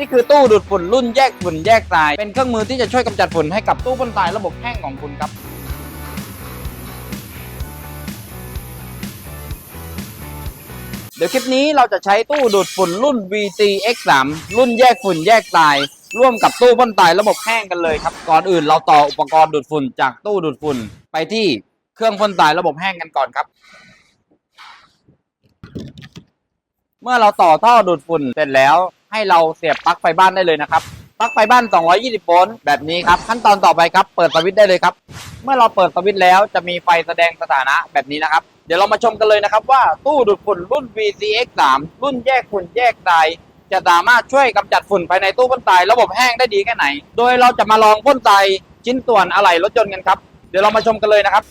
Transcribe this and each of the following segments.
นี่คือตู้ดูดฝุ่นรุ่นแยกฝุ่นแยกทราย เป็นเครื่องมือที่จะช่วยกำจัดฝุ่นให้กับตู้พ่นทรายระบบแห้งของคุณครับเดี๋ยวคลิปนี้เราจะใช้ตู้ดูดฝุ่นรุ่น VT X3 รุ่นแยกฝุ่นแยกทราย ร่วมกับตู้พ่นทรายระบบแห้งกันเลยครับก่อนอื่นเราต่ออุปกรณ์ดูดฝุ่นจากตู้ดูดฝุ่นไปที่เครื่องพ่นทรายระบบแห้งกันก่อนครับ เมื่อเราต่อท่อดูดฝุ่นเสร็จแล้ว ให้เราเสียบปลั๊กไฟบ้านได้เลยนะครับปลั๊กไฟบ้าน 220 โวลต์แบบนี้ครับ ขั้นตอนต่อไปครับ เปิดสวิตช์ได้เลยครับ เมื่อเราเปิดสวิตช์แล้วจะมีไฟแสดงสถานะแบบนี้นะครับ เดี๋ยวเรามาชมกันเลยนะครับว่าตู้ดูดฝุ่นรุ่น VCX3 รุ่นแยกฝุ่นแยกทรายจะสามารถช่วยกำจัดฝุ่นภายในตู้พ่นทรายระบบแห้งได้ดีแค่ไหน โดยเราจะมาลองพ่นทรายชิ้นส่วนอะไหล่รถยนต์กันครับ เดี๋ยวเรามาชมกันเลยนะครับ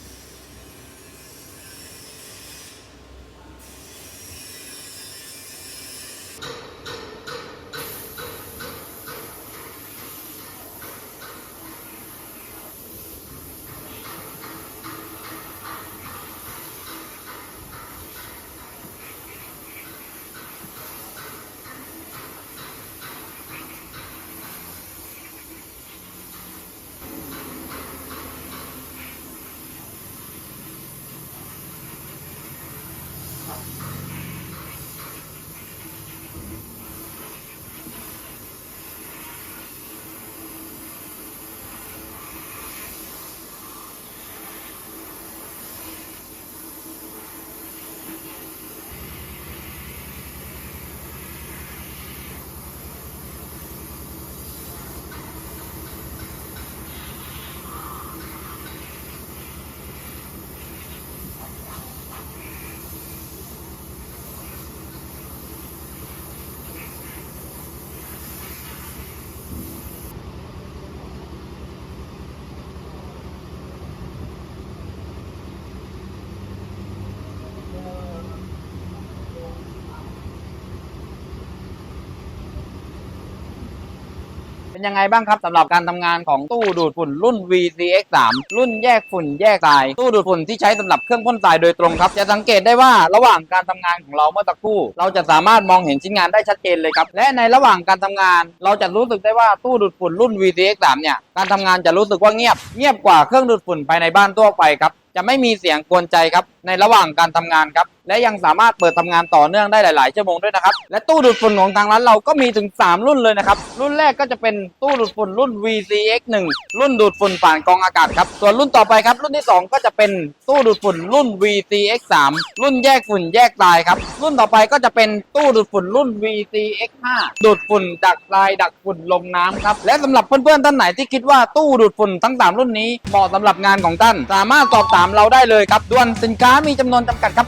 เป็นยังไงบ้างครับสำหรับการทำงานของตู้ดูดฝุ่นรุ่น VCX3 รุ่นแยกฝุ่นแยกทราย ตู้ดูดฝุ่นที่ใช้สำหรับเครื่องพ่นทรายโดยตรงครับ จะสังเกตได้ว่าระหว่างการทำงานของเราเมื่อสักครู่ เราจะสามารถมองเห็นชิ้นงานได้ชัดเจนเลยครับ และในระหว่างการทำงาน เราจะรู้สึกได้ว่าตู้ดูดฝุ่นรุ่น VCX3 เนี่ยการทำงานจะรู้สึกว่าเงียบ เงียบกว่าเครื่องดูดฝุ่นภายในบ้านทั่วไปครับ จะไม่มีเสียงกวนใจครับในระหว่างการทำงานครับและยังสามารถเปิดทำงานต่อเนื่องได้หลาย ๆ ชั่วโมงด้วยนะครับและตู้ดูดฝุ่นของทางร้านเราก็มีถึง 3 รุ่นเลยนะครับรุ่นแรกก็จะเป็นตู้ดูดฝุ่นรุ่น VCX1 รุ่นดูดฝุ่นผ่านกองอากาศครับส่วนรุ่นต่อไปครับรุ่นที่ 2 ก็จะเป็นตู้ดูดฝุ่นรุ่น VCX3 รุ่นแยกฝุ่นแยกทรายครับรุ่นต่อไปก็จะเป็นตู้ดูดฝุ่นรุ่น VCX5 ดูดฝุ่นดักทรายดักฝุ่นลงน้ำครับและสำหรับเพื่อน ๆ ท่านไหนที่คิดว่าตู้ดูดฝุ่นทั้งสามรุ่นนี้เหมาะสำหรับงานของท่าน สามารถสอบถามเราได้เลยครับด่วนสินค้ามีจำนวนจำกัดครับ